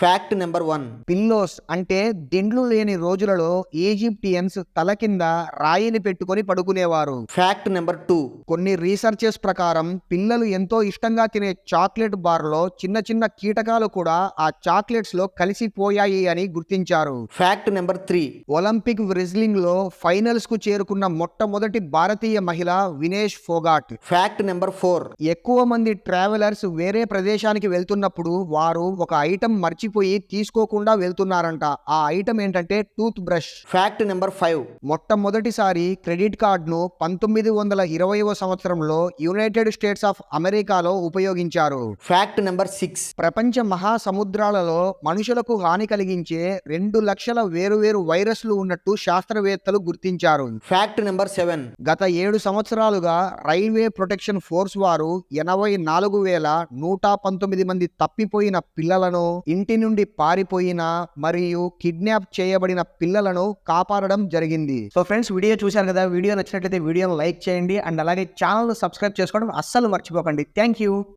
Fact number one pillows అంటే దిండ్లు లేని రోజులలో ఈజిప్టియన్స్ తల కింద రాయిని పెట్టుకొని పడుకునేవారు. ఫ్యాక్ట్ నెంబర్ టూ కొన్ని రీసెర్చెస్ ప్రకారం పిల్లలు ఎంతో ఇష్టంగా తినే చాక్లెట్ బార్లో చిన్న చిన్న కీటకాలు కూడా ఆ చాక్లెట్స్లో కలిసిపోయాయి అని గుర్తించారు. ఫ్యాక్ట్ నెంబర్ త్రీ ఒలింపిక్ రెజ్లింగ్లో ఫైనల్స్కు చేరుకున్న మొట్టమొదటి భారతీయ మహిళ Vinesh Phogat. Fact number four ఎక్కువ మంది ట్రావెలర్స్ వేరే ప్రదేశానికి వెళ్తున్నప్పుడు వారు ఒక ఐటెం మర్చిపోయి తీసుకోకుండా వెళ్తున్నారంట. ఆ ఐటెం ఏంటంటే tooth brush fact number five. మొట్టమొదటిసారి క్రెడిట్ కార్డును పంతొమ్మిది వందల ఇరవైవ సంవత్సరంలో యునైటెడ్ స్టేట్స్ ఆఫ్ అమెరికాలో ఉపయోగించారు. Fact number six. ప్రపంచ మహాసముద్రాలలో మనుషులకు హాని కలిగించే రెండు లక్షల వేరువేరు వైరస్లు ఉన్నట్టు శాస్త్రవేత్తలు గుర్తించారు. Fact number seven. గత ఏడు సంవత్సరాలుగా రైల్వే ప్రొటెక్షన్ ఫోర్స్ వారు ఎనభై నాలుగు వేల నూట పంతొమ్మిది మంది తప్పిపోయిన పిల్లలను ఇంటి నుండి పారిపోయిన మరియు కిడ్నాప్ చేయబడిన పిల్లలను కాపాడడం జరిగింది. సో ఫ్రెండ్స్ వీడియో చూశారు కదా? వీడియో నచ్చినట్లయితే వీడియోను లైక్ చేయండి. అండ్ అలాగే ఛానల్ సబ్స్క్రైబ్ చేసుకోవడం అస్సలు మర్చిపోకండి. Thank you